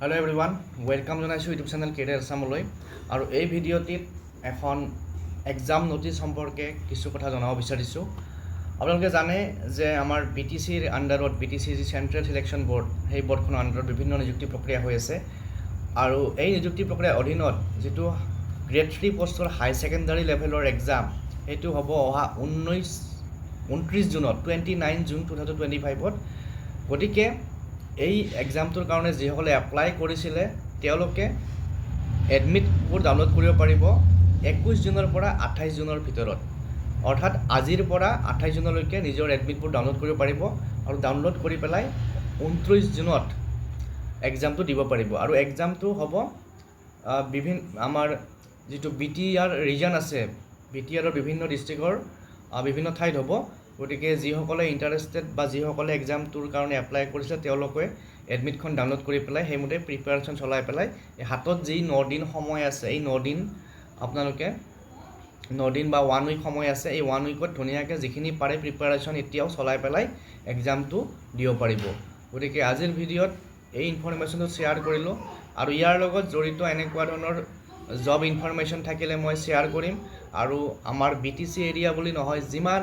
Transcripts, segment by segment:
Hello' everyone welcome জনাইছোঁ YouTube channel career আছামলৈ আৰু এই ভিডিঅ'টিত এখন এক্সাম ন'টিছ সম্পৰ্কে কিছু কথা জনাব বিচাৰিছোঁ। আপোনালোকে জানে যে আমাৰ বি টি চিৰ আণ্ডাৰত বি টি চি যি চেণ্ট্ৰেল চিলেকশ্যন বৰ্ড সেই বৰ্ডখনৰ আণ্ডাৰত বিভিন্ন নিযুক্তি প্ৰক্ৰিয়া হৈ আছে। আৰু এই নিযুক্তি প্ৰক্ৰিয়াৰ অধীনত যিটো গ্ৰেড থ্ৰী পষ্টৰ হাই ছেকেণ্ডাৰী লেভেলৰ এক্সাম সেইটো হ'ব অহা ঊনৈছ ঊনত্ৰিছ জুনত twenty nine June two thousand twenty ফাইভত গতিকে এই এক্সামটোৰ কাৰণে যিসকলে এপ্লাই কৰিছিলে তেওঁলোকে এডমিটবোৰ ডাউনলোড কৰিব পাৰিব একৈছ জুনৰ পৰা আঠাইছ জুনৰ ভিতৰত। অৰ্থাৎ আজিৰ পৰা আঠাইছ জুনলৈকে নিজৰ এডমিটবোৰ ডাউনলোড কৰিব পাৰিব আৰু ডাউনলোড কৰি পেলাই ঊনত্ৰিছ জুনত এক্সামটো দিব পাৰিব। আৰু এক্সামটো হ'ব আহ, বিভিন আমাৰ যিটো বি টি আৰ ৰিজন আছে বি টি আৰৰ বিভিন্ন ডিষ্ট্ৰিক্টৰ বিভিন্ন ঠাইত হ'ব। গতিকে যিসকলে ইণ্টাৰেষ্টেড বা যিসকলে এক্সামটোৰ কাৰণে এপ্লাই কৰিছে, তেওঁলোকে এডমিটখন ডাউনলোড কৰি পেলাই সেইমতে প্ৰিপেয়াৰেশ্যন চলাই পেলাই হাতত যি নদিন সময় আছে, এই নদিন আপোনালোকে নদিন বা ওৱান উইক সময় আছে, এই ওৱান উইকত ধুনীয়াকৈ যিখিনি পাৰে প্ৰিপেয়াৰেশ্যন এতিয়াও চলাই পেলাই এক্সামটো দিব পাৰিব। গতিকে আজিৰ ভিডিঅ'ত এই ইনফৰমেশ্যনটো শ্বেয়াৰ কৰিলোঁ। আৰু ইয়াৰ লগত জড়িত এনেকুৱা ধৰণৰ জব ইনফৰমেশ্যন থাকিলে মই শ্বেয়াৰ কৰিম। আৰু আমাৰ বি টি চি এৰিয়া বুলি নহয়, যিমান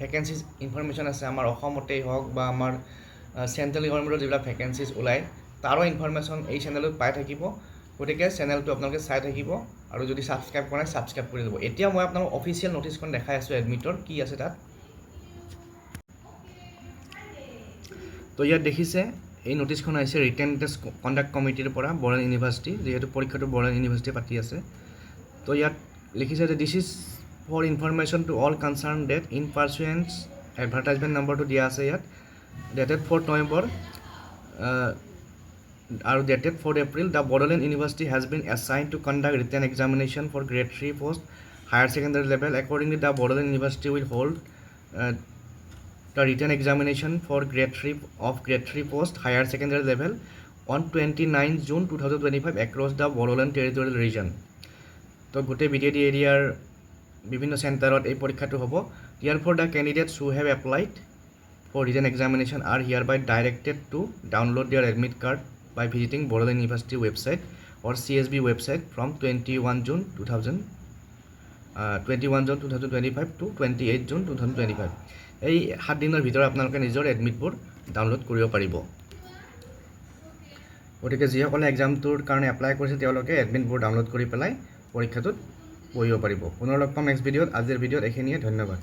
ভেকেঞ্চিজ ইনফৰমেশ্যন আছে আমাৰ অসমতেই হওক বা আমাৰ চেণ্ট্ৰেল গভৰ্ণমেণ্টৰ যিবিলাক ভেকেঞ্চিজ ওলায়, তাৰো ইনফৰমেশ্যন এই চেনেলত পাই থাকিব। গতিকে চেনেলটো আপোনালোকে চাই থাকিব আৰু যদি ছাবস্ক্ৰাইব কৰা নাই ছাবস্ক্ৰাইব কৰি দিব। এতিয়া মই আপোনালোক অফিচিয়েল ন'টিছখন দেখাই আছোঁ এডমিটৰ কি আছে তাত। তো ইয়াত দেখিছে, এই ন'টিছখন আহিছে ৰিটেন টেষ্ট কণ্ডাক্ট কমিটিৰ পৰা বৰেণ ইউনিভাৰ্চিটি যিহেতু পৰীক্ষাটো বৰেণ ইউনিভাৰ্চিটিয়ে পাতি আছে। তো ইয়াত লিখিছে যে this is for information to all concerned that in pursuance advertisement নম্বৰটো দিয়া আছে ইয়াত ডেটেড ফ'ৰ্থ নৱেম্বৰ আৰু dated fourth April the Bodoland University has been assigned to conduct written examination for grade three post higher secondary level accordingly the Bodoland University will hold the written examination for grade 3 of grade 3 post higher secondary level on 29 June 2025 across the Bodoland territorial region. তো গোটেই B T D এৰিয়াৰ বিভিন্ন চেণ্টাৰত এই পৰীক্ষাটো হ'ব। ইয়াৰ for the candidates who have applied for written examination are hereby directed to download their admit card by visiting Bodoland University website or C S B website from twenty one June two thousand twenty one June two thousand twenty five to twenty eight June two thousand twenty five এই সাত দিনৰ ভিতৰত আপোনালোকে নিজৰ এডমিটবোৰ download কৰিব পাৰিব। গতিকে যিসকলে এক্সামটোৰ কাৰণে এপ্লাই কৰিছে, তেওঁলোকে এডমিটবোৰ ডাউনলোড কৰি পেলাই পৰীক্ষাটোত পঢ়িব পাৰিব। পুনৰ লগ পাম নেক্সট ভিডিঅ'ত আজিৰ ভিডিঅ'ত এইখিনিয়ে। ধন্যবাদ।